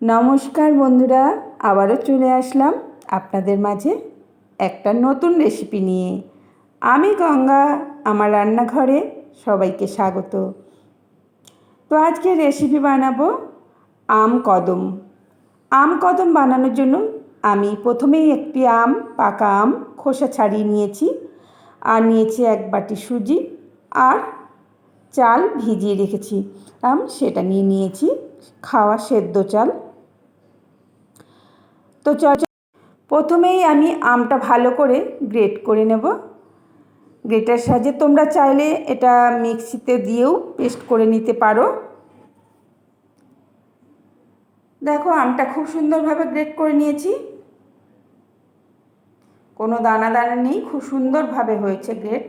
নমস্কার বন্ধুরা, আবারও চলে আসলাম আপনাদের মাঝে একটা নতুন রেসিপি নিয়ে। আমি গঙ্গা, আমার রান্নাঘরে সবাইকে স্বাগত। তো আজকে রেসিপি বানাবো আম কদম। আম কদম বানানোর জন্য আমি প্রথমেই একটি আম, পাকা আম, খোসা ছাড়িয়ে নিয়েছি আর নিয়েছি এক বাটি সুজি আর চাল ভিজিয়ে রেখেছি। আম সেটা নিয়ে নিয়েছি, খাওয়া সেদ্ধ চাল। তো চল প্রথমেই আমি আমটা ভালো করে গ্রেট করে নেব। গ্রেটার সাহায্যে তোমরা চাইলে এটা মিক্সিতে দিয়েও পেস্ট করে নিতে পারো। দেখো, আমটা খুব সুন্দরভাবে গ্রেট করে নিয়েছি। কোনো দানা দানা নেই, খুব সুন্দরভাবে হয়েছে গ্রেট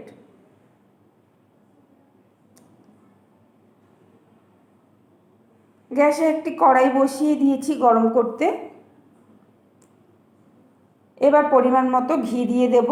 গ্যাসে একটি কড়াই বসিয়ে দিয়েছি গরম করতে। এবার পরিমাণ মতো ঘি দিয়ে দেব।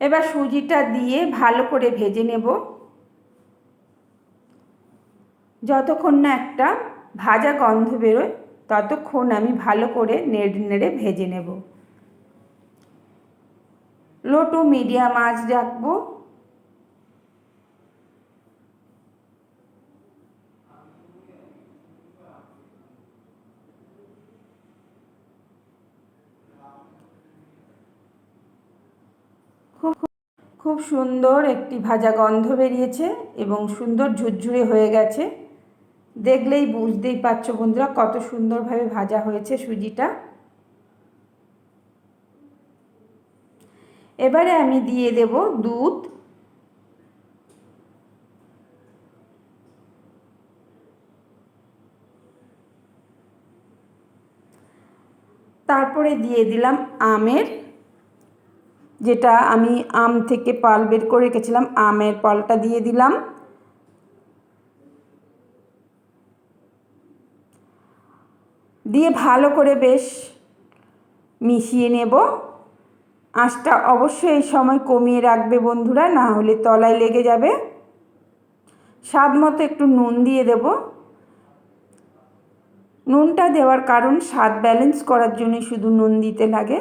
এবার সুজিটা দিয়ে ভালো করে ভেজে নেব। যতক্ষণ না একটা ভাজা গন্ধ বেরোয়, ততক্ষণ আমি ভালো করে নেড়ে নেড়ে ভেজে নেব। লো টু মিডিয়াম আঁচ রাখব। খুব খুব সুন্দর একটি ভাজা গন্ধ বেরিয়েছে এবং সুন্দর ঝুরঝুরে হয়ে গেছে। দেখলেই বুঝতেই পারছ বন্ধুরা কত সুন্দরভাবে ভাজা হয়েছে সুজিটা। এবারে আমি দিয়ে দেব দুধ। তারপরে দিয়ে দিলাম আমের, যেটা আমি আম থেকে পাল বের করে রেখেছিলাম, আমের পালটা দিয়ে দিলাম। দিয়ে ভালো করে বেশ মিশিয়ে নেব। আঁচটা অবশ্যই এই সময় কমিয়ে রাখবে বন্ধুরা, না হলে তলায় লেগে যাবে। স্বাদ মতো একটু নুন দিয়ে দেব। নুনটা দেওয়ার কারণ স্বাদ ব্যালেন্স করার জন্য শুধু নুন দিতে লাগে।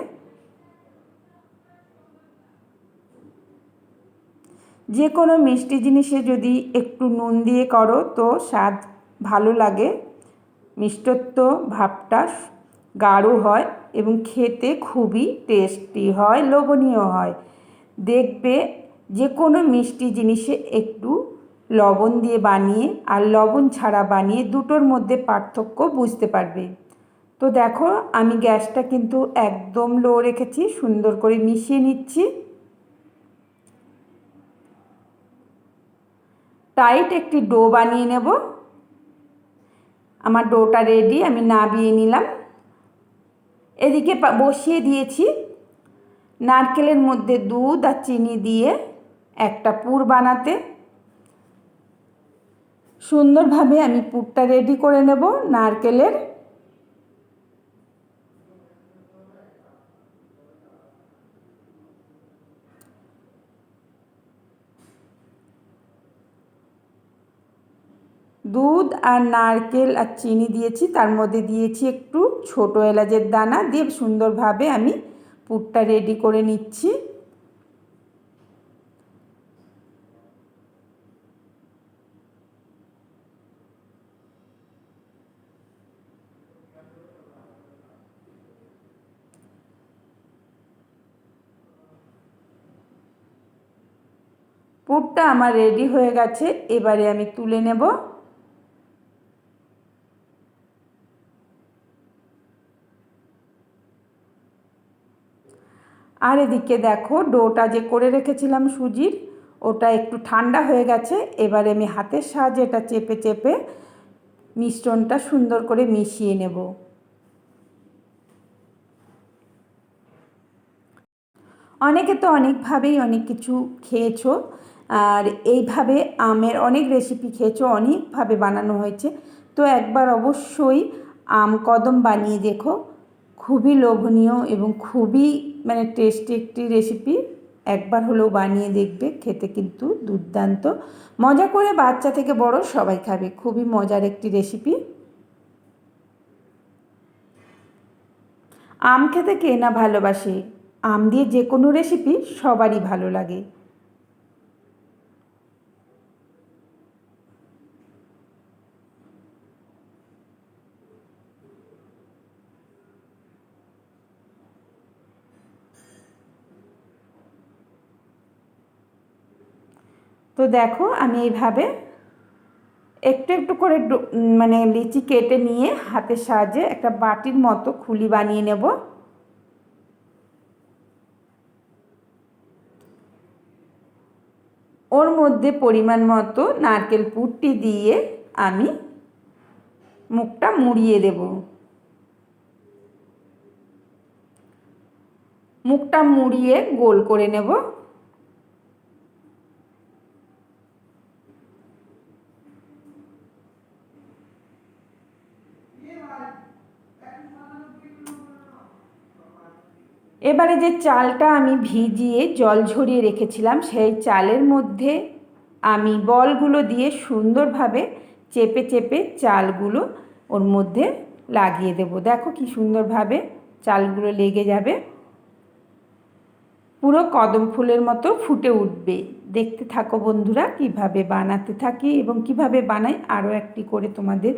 যে কোনো মিষ্টি জিনিসে যদি একটু নুন দিয়ে করো তো স্বাদ ভালো লাগে। মিষ্টত্ব ভাবটা গাঢ় হয় এবং খেতে খুবই টেস্টি হয়, লোভনীয় হয়। দেখবে যে কোনো মিষ্টি জিনিসে একটু লবণ দিয়ে বানিয়ে আর লবণ ছাড়া বানিয়ে দুটোর মধ্যে পার্থক্য বুঝতে পারবে। তো দেখো, আমি গ্যাসটা কিন্তু একদম লো রেখেছি, সুন্দর করে মিশিয়ে নিচ্ছি। টাইট একটি ডো বানিয়ে নেব। আমার ডোটা রেডি আমি নাবিয়ে নিলাম। এদিকে বসিয়ে দিয়েছি নারকেলের মধ্যে দুধ আর চিনি দিয়ে একটা পুর বানাতে। সুন্দরভাবে আমি পুরটা রেডি করে নেব নারকেলের। দুধ আর নারকেল আর চিনি দিয়েছি, তার মধ্যে দিয়েছি একটু ছোট এলাচের দানা দিয়ে সুন্দরভাবে আমি পুরটা রেডি করে নিচ্ছি। পুরটা আমার রেডি হয়ে গেছে, এবারে আমি তুলে নেব। আর এদিকে দেখো ডোটা যে করে রেখেছিলাম সুজির, ওটা একটু ঠান্ডা হয়ে গেছে। এবারে আমি হাতের সাহায্যে এটা চেপে চেপে মিশ্রণটা সুন্দর করে মিশিয়ে নেব। অনেকে তো অনেকভাবেই অনেক কিছু খেয়েছো, আর এইভাবে আমের অনেক রেসিপি খেয়েছো, অনেকভাবে বানানো হয়েছে। তো একবার অবশ্যই আম কদম বানিয়ে দেখো। খুবই লোভনীয় এবং খুবই মানে টেস্টি একটি রেসিপি একবার হলেও বানিয়ে দেখবে, খেতে কিন্তু দুর্দান্ত। মজা করে বাচ্চা থেকে বড় সবাই খাবে, খুবই মজার একটি রেসিপি আম খেতে কে না ভালোবাসে? আম দিয়ে যে কোনো রেসিপি সবারই ভালো লাগে। তো দেখো আমি এইভাবে একটু একটু করে মানে লিচি কেটে নিয়ে হাতের সাহায্যে একটা বাটির মতো খুলি বানিয়ে নেব। ওর মধ্যে পরিমাণ মতো নারকেল পুরটি দিয়ে আমি মুখটা মুড়িয়ে দেব। মুখটা মুড়িয়ে গোল করে নেব। এবারে যে চালটা আমি ভিজিয়ে জল ঝরিয়ে রেখেছিলাম, সেই চালের মধ্যে আমি বলগুলো দিয়ে সুন্দরভাবে চেপে চেপে চালগুলো ওর মধ্যে লাগিয়ে দেব। দেখো কি সুন্দরভাবে চালগুলো লেগে যাবে। পুরো কদম ফুলের মতো ফুটে উঠবে। দেখতে থাকো বন্ধুরা, কীভাবে বানাতে থাকি এবং কীভাবে বানাই, আরও একটি করে তোমাদের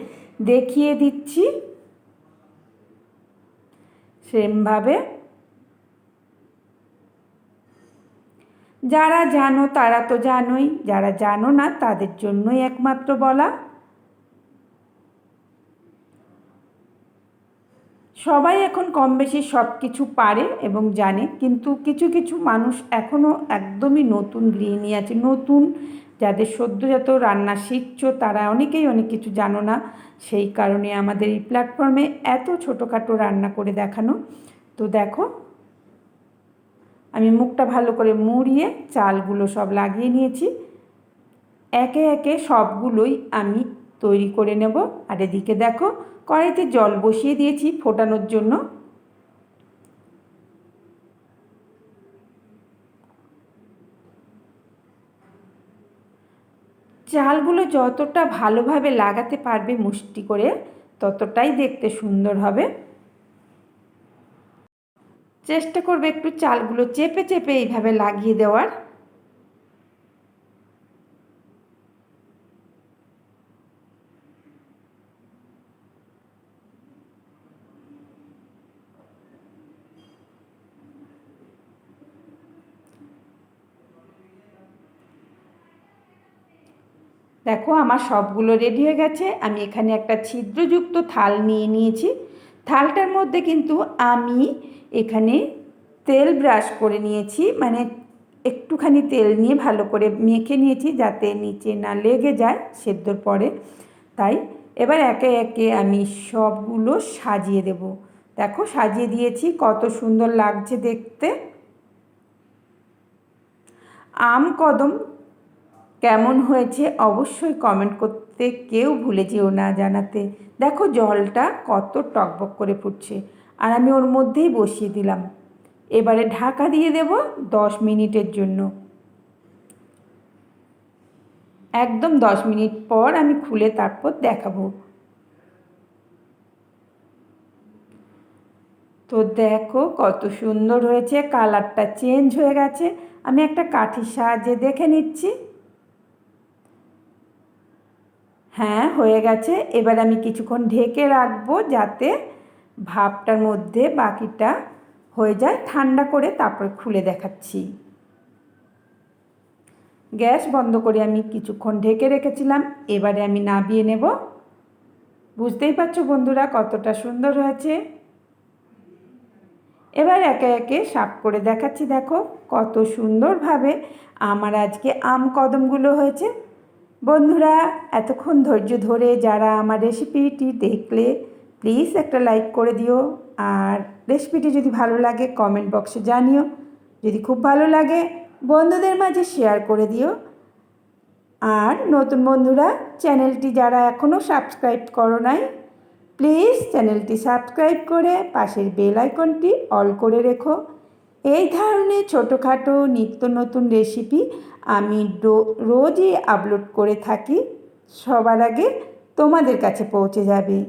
দেখিয়ে দিচ্ছি। সেমভাবে যারা জানো তারা তো জানোই, যারা জানো না তাদের জন্যই একমাত্র বলা। সবাই এখন কম বেশি সব কিছু পারে এবং জানে, কিন্তু কিছু কিছু মানুষ এখনও একদমই নতুন গৃহিণী আছে, নতুন যাদের সদ্যজাত রান্না শিখছো তারা অনেকেই অনেক কিছু জানো না। সেই কারণে আমাদের এই প্ল্যাটফর্মে এত ছোটোখাটো রান্না করে দেখানো। তো দেখো আমি মুখটা ভালো করে মুড়িয়ে চালগুলো সব লাগিয়ে নিয়েছি। একে একে সবগুলোই আমি তৈরি করে নেব। আর এদিকে দেখো, কড়াইতে জল বসিয়ে দিয়েছি ফোটানোর জন্য। চালগুলো যতটা ভালোভাবে লাগাতে পারবে মুষ্টি করে, ততটাই দেখতে সুন্দর হবে। চেষ্টা করবে একটু চালগুলো চেপে চেপে এইভাবে লাগিয়ে দেওয়ার। দেখো আমার সবগুলো রেডি হয়ে গেছে। আমি এখানে একটা ছিদ্রযুক্ত থাল নিয়ে নিয়েছি। থালটার মধ্যে কিন্তু আমি এখানে তেল ব্রাশ করে নিয়েছি মানে একটুখানি তেল নিয়ে ভালো করে মেখে নিয়েছি যাতে নিচে না লেগে যায় সেদ্ধর পরে। তাই এবার একে একে আমি সবগুলো সাজিয়ে দেব। দেখো সাজিয়ে দিয়েছি, কত সুন্দর লাগছে দেখতে। আম কদম কেমন হয়েছে অবশ্যই কমেন্ট করতে কেউ ভুলে যেও না জানাতে। দেখো জলটা কত টকবক করে ফুটছে। আর আমি ওর মধ্যেই বসিয়ে দিলাম। এবারে ঢাকা দিয়ে দেব দশ মিনিটের জন্য। একদম দশ মিনিট পর আমি খুলে তারপর দেখাবো। তো দেখো কত সুন্দর হয়েছে, কালারটা চেঞ্জ হয়ে গেছে। আমি একটা কাঠির সাহায্যে দেখে নিচ্ছি। হ্যাঁ হয়ে গেছে। এবার আমি কিছুক্ষণ ঢেকে রাখব যাতে ভাবটার মধ্যে বাকিটা হয়ে যায়। ঠান্ডা করে তারপর খুলে দেখাচ্ছি। গ্যাস বন্ধ করে আমি কিছুক্ষণ ঢেকে রেখেছিলাম। এবারে আমি নাবিয়ে নেব। বুঝতেই পারছ বন্ধুরা কতটা সুন্দর হয়েছে? এবার একে একে সাপ করে দেখাচ্ছি। দেখো কত সুন্দরভাবে আমার আজকে আম কদমগুলো হয়েছে। বন্ধুরা, এতক্ষণ ধৈর্য ধরে যারা আমার রেসিপিটি দেখলে, প্লিজ একটা লাইক করে দিও। আর রেসিপিটি যদি ভালো লাগে, কমেন্ট বক্সে জানিও। যদি খুব ভালো লাগে, বন্ধুদের মাঝে শেয়ার করে দিও। আর নতুন বন্ধুরা, চ্যানেলটি যারা এখনও সাবস্ক্রাইব করো নাই, প্লিজ চ্যানেলটি সাবস্ক্রাইব করে পাশের বেল আইকনটি অল করে রেখো। এই ধরনের ছোটোখাটো নিত্য নতুন রেসিপি আমি রোজই আপলোড করে থাকি। সবার আগে তোমাদের কাছে পৌঁছে যাবে।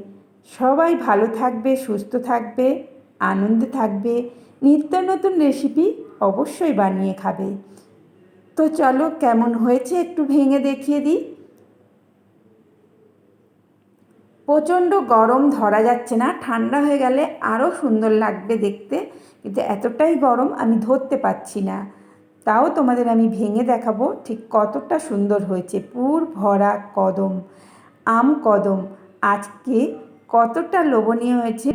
সবাই ভালো থাকবে, সুস্থ থাকবে, আনন্দে থাকবে। নিত্য নতুন রেসিপি অবশ্যই বানিয়ে খাবে। তো চলো, কেমন হয়েছে একটু ভেঙে দেখিয়ে দিই। প্রচণ্ড গরম ধরা যাচ্ছে না, ঠান্ডা হয়ে গেলে আরও সুন্দর লাগবে দেখতে। কিন্তু এতটাই গরম আমি ধরতে পারছি না। তাও তোমাদের আমি ভেঙে দেখাবো ঠিক কতটা সুন্দর হয়েছে। পুর ভরা কদম, আম কদম, আজকে কতটা লোভনীয় হয়েছে।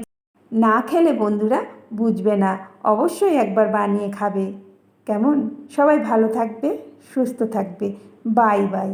না খেলে বন্ধুরা বুঝবে না, অবশ্যই একবার বানিয়ে খাবে। কেমন? সবাই ভালো থাকবে, সুস্থ থাকবে। Bye bye.